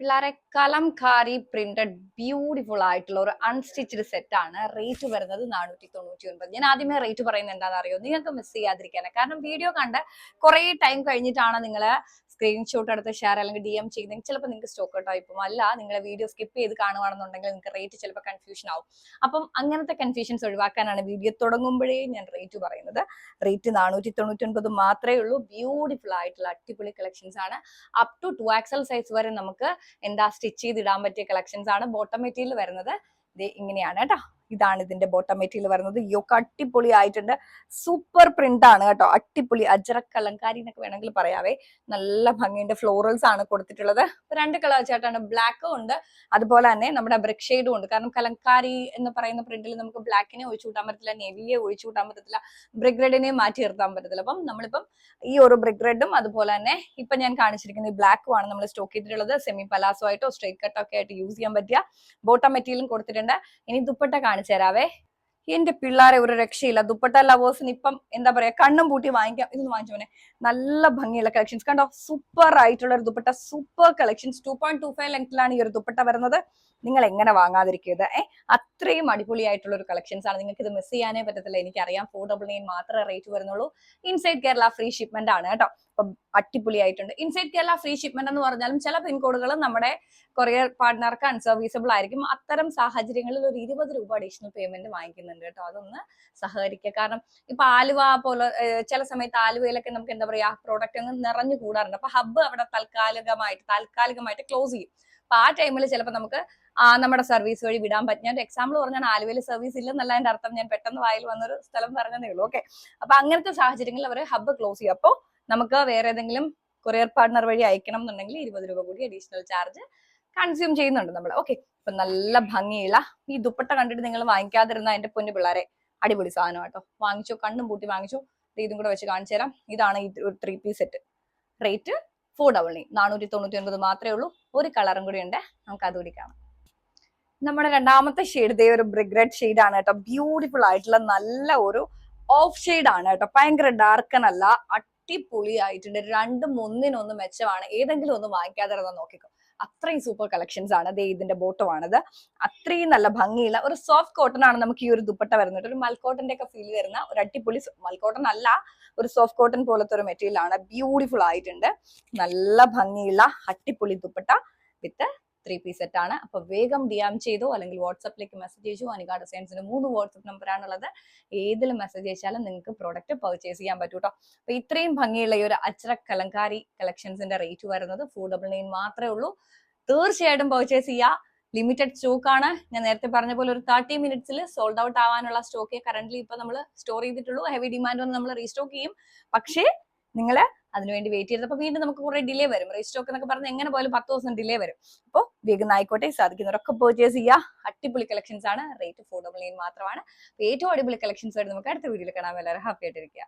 പിള്ളേരെ Kalamkari printed beautiful ആയിട്ടുള്ള ഒരു അൺസ്റ്റിച്ചഡ് സെറ്റ് ആണ്. റേറ്റ് വരുന്നത് നാനൂറ്റി തൊണ്ണൂറ്റി ഒൻപത് ഞാൻ ആദ്യമേ റേറ്റ് പറയുന്നത് എന്താണെന്ന് അറിയോ? നിങ്ങൾക്ക് മിസ് ചെയ്യാതിരിക്കാനാണ്. കാരണം വീഡിയോ കണ്ട് കുറേ ടൈം കഴിഞ്ഞിട്ടാണ് നിങ്ങൾ സ്ക്രീൻഷോട്ട് എടുത്ത് ഷെയർ അല്ലെങ്കിൽ ഡി എം ചെയ്യുന്നെങ്കിൽ ചിലപ്പോൾ നിങ്ങൾക്ക് സ്റ്റോക്ക് ഔട്ട് ആയി പോകും അല്ല നിങ്ങളെ വീഡിയോ സ്കിപ്പ് ചെയ്ത് കാണുവാണെന്നുണ്ടെങ്കിൽ നിങ്ങൾക്ക് റേറ്റ് ചിലപ്പോൾ കൺഫ്യൂഷൻ ആവും. അപ്പം അങ്ങനത്തെ കൺഫ്യൂഷൻസ് ഒഴിവാക്കാനാണ് വീഡിയോ തുടങ്ങുമ്പോഴേ ഞാൻ റേറ്റ് പറയുന്നത്. റേറ്റ് നാനൂറ്റി തൊണ്ണൂറ്റി ഒൻപത് മാത്രമേ ഉള്ളൂ. ബ്യൂട്ടിഫുൾ ആയിട്ടുള്ള അടിപൊളി കളക്ഷൻസ് ആണ്. Up to two XL size വരെ നമുക്ക് എന്താ സ്റ്റിച്ച് ചെയ്ത് ഇടാൻ പറ്റിയ കളക്ഷൻസ് ആണ് ബോട്ടം മെറ്റീരിയൽ വരുന്നത്. ഇങ്ങനെയാണ് കേട്ടോ. ഇതാണ് ഇതിന്റെ ബോട്ടം മെറ്റീരിയൽ വരുന്നത്. യോ അടിപൊളി ആയിട്ടുണ്ട് സൂപ്പർ പ്രിന്റ് ആണ് കേട്ടോ. അടിപൊളി. അജറക് കലങ്കാരി എന്നൊക്കെ വേണമെങ്കിൽ പറയാവേ. നല്ല ഭംഗിന്റെ ഫ്ലോറൽസ് ആണ് കൊടുത്തിട്ടുള്ളത്. രണ്ട് കളർ ചേട്ടാണ്. ബ്ലാക്കും ഉണ്ട്. അതുപോലെ തന്നെ നമ്മുടെ ബ്രിക് ഷെയ്ഡും ഉണ്ട്. കാരണം കലങ്കാരി എന്ന് പറയുന്ന പ്രിന്റിൽ നമുക്ക് ബ്ലാക്കിനെ ഒഴിച്ചു കൂട്ടാൻ പറ്റത്തില്ല. നെവിയെ ഒഴിച്ചു കൂട്ടാൻ പറ്റത്തില്ല. ബ്രിക് റെഡിനെ മാറ്റി നിർത്താൻ പറ്റത്തില്ല. അപ്പം നമ്മളിപ്പം ഈ ഒരു ബ്രിക് റെഡും അതുപോലെ തന്നെ ഇപ്പൊ ഞാൻ കാണിച്ചിരിക്കുന്ന ഈ ബ്ലാക്കും ആണ് നമ്മൾ സ്റ്റോക്ക് ചെയ്തിട്ടുള്ളത്. സെമി പലാസോ ആയിട്ടോ സ്ട്രൈറ്റ് കട്ടോ ഒക്കെ ആയിട്ട് യൂസ് ചെയ്യാൻ പറ്റിയ ബോട്ടം മെറ്റീരിയലും കൊടുത്തിട്ടുണ്ട്. ഇനി ദുപ്പട്ട കാണിച്ചു തരാവേ എന്റെ പിള്ളേരെ ഒരു രക്ഷയില്ല. ദുപ്പട്ട ലവേഴ്സിന് ഇപ്പം എന്താ പറയാ കണ്ണും പൂട്ടി വാങ്ങിക്കാം ഇതൊന്ന് വാങ്ങിച്ചു മോനെ. നല്ല ഭംഗിയുള്ള കളക്ഷൻസ് കണ്ടോ? സൂപ്പർ ആയിട്ടുള്ള ഒരു dupatta super collections two point two five ലെങ്ത്തിലാണ് ഈ ഒരു ദുപ്പട്ട വരുന്നത്. നിങ്ങൾ എങ്ങനെ വാങ്ങാതിരിക്കരുത് ഏ? അത്രയും അടിപൊളിയായിട്ടുള്ള ഒരു കളക്ഷൻസ് ആണ്. നിങ്ങൾക്ക് ഇത് മിസ് ചെയ്യാനേ പറ്റത്തില്ല. എനിക്കറിയാം ഫോർ ഡബിൾ നയൻ മാത്രമേ റേറ്റ് വരുന്നുള്ളൂ. ഇൻസൈഡ് കേരള ഫ്രീ ഷിപ്മെന്റ് ആണ് കേട്ടോ. അപ്പൊ അടിപൊളിയായിട്ടുണ്ട്. ഇൻസൈഡ് കേരള ഫ്രീ ഷിപ്മെന്റ് എന്ന് പറഞ്ഞാലും ചില പിൻകോഡുകൾ നമ്മുടെ കൊറിയർ പാർട്ട്ണർക്ക് അൺസർവീസബിൾ ആയിരിക്കും. അത്തരം സാഹചര്യങ്ങളിൽ ഒരു ഇരുപത് രൂപ അഡീഷണൽ പേയ്മെന്റ് വാങ്ങിക്കുന്നുണ്ട് കേട്ടോ. അതൊന്ന് സഹകരിക്കുക. കാരണം ഇപ്പൊ ആലുവ പോലെ ചില സമയത്ത് ആലുവയിലൊക്കെ നമുക്ക് എന്താ പറയാ പ്രോഡക്റ്റ് അങ്ങ് നിറഞ്ഞു കൂടാറുണ്ട്. അപ്പൊ ഹബ്ബ് അവിടെ താൽക്കാലികമായിട്ട് താൽക്കാലികമായിട്ട് ക്ലോസ് ചെയ്യും. അപ്പൊ ആ ടൈമിൽ ചിലപ്പോൾ നമുക്ക് നമ്മുടെ സർവീസ് വഴി വിടാൻ പറ്റും. ഞാൻ എക്സാമ്പിൾ പറഞ്ഞാൽ ആലുവയിൽ സർവീസ് ഇല്ലെന്നല്ല എന്റെ അർത്ഥം. ഞാൻ പെട്ടെന്ന് വായിൽ വന്നൊരു സ്ഥലം പറഞ്ഞതേ ഉള്ളൂ. ഓക്കെ അപ്പൊ അങ്ങനത്തെ സാഹചര്യങ്ങളിൽ അവർ ഹബ്ബ് ക്ലോസ് ചെയ്യും. അപ്പോൾ നമുക്ക് വേറെ ഏതെങ്കിലും കൊറിയർ പാർട്ണർ വഴി അയക്കണം എന്നുണ്ടെങ്കിൽ ഇരുപത് രൂപ കൂടി അഡീഷണൽ ചാർജ് കൺസ്യൂം ചെയ്യുന്നുണ്ട് നമ്മൾ ഓക്കെ അപ്പൊ നല്ല ഭംഗിയുള്ള ഈ ദുപ്പട്ട കണ്ടിട്ട് നിങ്ങൾ വാങ്ങിക്കാതിരുന്ന എന്റെ പൊന്നു പിള്ളേരെ അടിപൊളി സാധനം കേട്ടോ വാങ്ങിച്ചോ കണ്ണും പൂട്ടി വാങ്ങിച്ചോ. ഇതും കൂടെ വെച്ച് കാണിച്ചു തരാം. ഇതാണ് ഈ ഒരു three piece set rate four double nine നാനൂറ്റി തൊണ്ണൂറ്റി ഒൻപത് മാത്രമേ ഉള്ളൂ. ഒരു കളറും കൂടി ഉണ്ട്. നമുക്ക് അതുകൂടി കാണാം. നമ്മുടെ രണ്ടാമത്തെ ഷെയ്ഡ് ദേ ഒരു ബ്രിഗ്രഡ് ഷെയ്ഡ് ആണ് കേട്ടോ. ബ്യൂട്ടിഫുൾ ആയിട്ടുള്ള നല്ല ഒരു ഓഫ് ഷെയ്ഡ് ആണ് കേട്ടോ. ഭയങ്കര ഡാർക്കൻ അല്ല അടിപൊളി ആയിട്ടുണ്ട് രണ്ടും ഒന്നിനൊന്ന് മെച്ചമാണ്. ഏതെങ്കിലും ഒന്ന് വാങ്ങിക്കാതെ നോക്കിക്കോ. അത്രയും സൂപ്പർ കളക്ഷൻസ് ആണ്. ദേ ഇതിന്റെ ബോട്ടം ആണത്. അത്രയും നല്ല ഭംഗിയുള്ള ഒരു സോഫ്റ്റ് കോട്ടൺ ആണ് നമുക്ക് ഈ ഒരു ദുപ്പട്ട വരുന്നത്. ഒരു മൽക്കോട്ടന്റെ ഒക്കെ ഫീൽ വരുന്ന ഒരു അടിപൊളി മൽക്കോട്ടൺ അല്ല ഒരു സോഫ്റ്റ് കോട്ടൺ പോലത്തെ ഒരു മെറ്റീരിയൽ ആണ്. ബ്യൂട്ടിഫുൾ ആയിട്ടുണ്ട്. നല്ല ഭംഗിയുള്ള അടിപൊളി dupatta with three piece set ആണ്. അപ്പൊ വേഗം ഡി ആം ചെയ്തോ അല്ലെങ്കിൽ വാട്സപ്പിലേക്ക് മെസ്സേജ് അയച്ചോ. അനികാ സയൻസിന്റെ മൂന്ന് വാട്സപ്പ് നമ്പറാണുള്ളത് ഏതിൽ മെസ്സേജ് അയച്ചാലും നിങ്ങൾക്ക് പ്രോഡക്റ്റ് പർച്ചേസ് ചെയ്യാൻ പറ്റൂ കേട്ടോ അപ്പൊ ഇത്രയും ഭംഗിയുള്ള ഈ ഒരു അച്ചറ കലങ്കാരി കളക്ഷൻസിന്റെ റേറ്റ് വരുന്നത് ഫോർ ഡബിൾ നയൻ മാത്രമേ ഉള്ളൂ. തീർച്ചയായിട്ടും പർച്ചേസ് ചെയ്യുക ലിമിറ്റഡ് സ്റ്റോക്ക് ആണ്. ഞാൻ നേരത്തെ പറഞ്ഞ പോലെ ഒരു തേർട്ടി മിനിറ്റ്സിൽ സോൾഡ് ഔട്ട് ആവാനുള്ള സ്റ്റോക്ക് കറന്റ് ഇപ്പൊ നമ്മൾ സ്റ്റോർ ചെയ്തിട്ടുള്ളൂ. ഹെവി ഡിമാൻഡ് വന്ന് നമ്മൾ റീസ്റ്റോക്ക് ചെയ്യും. പക്ഷേ നിങ്ങൾ അതിനുവേണ്ടി വെയിറ്റ് ചെയ്തപ്പോൾ വീണ്ടും നമുക്ക് കുറെ ഡിലേ വരും. റീസ്റ്റോക്ക് എന്നൊക്കെ പറഞ്ഞ് എങ്ങനെ പോലും പത്ത് ദിവസം ഡിലേ വരും. അപ്പോൾ വേഗം ആയിക്കോട്ടെ സാധിക്കുന്നവരൊക്കെ പർച്ചേസ് ചെയ്യുക അടിപൊളി കളക്ഷൻസ് ആണ്. റേറ്റ് ഫോർ ഡബിൾ നയൻ മാത്രമാണ് ഏറ്റവും അടിപൊളി കളക്ഷൻസ് ആയിട്ട് നമുക്ക് അടുത്ത വീഡിയോയിൽ കാണാൻ എല്ലാവരും ഹാപ്പി ആയിട്ടിരിക്കുക.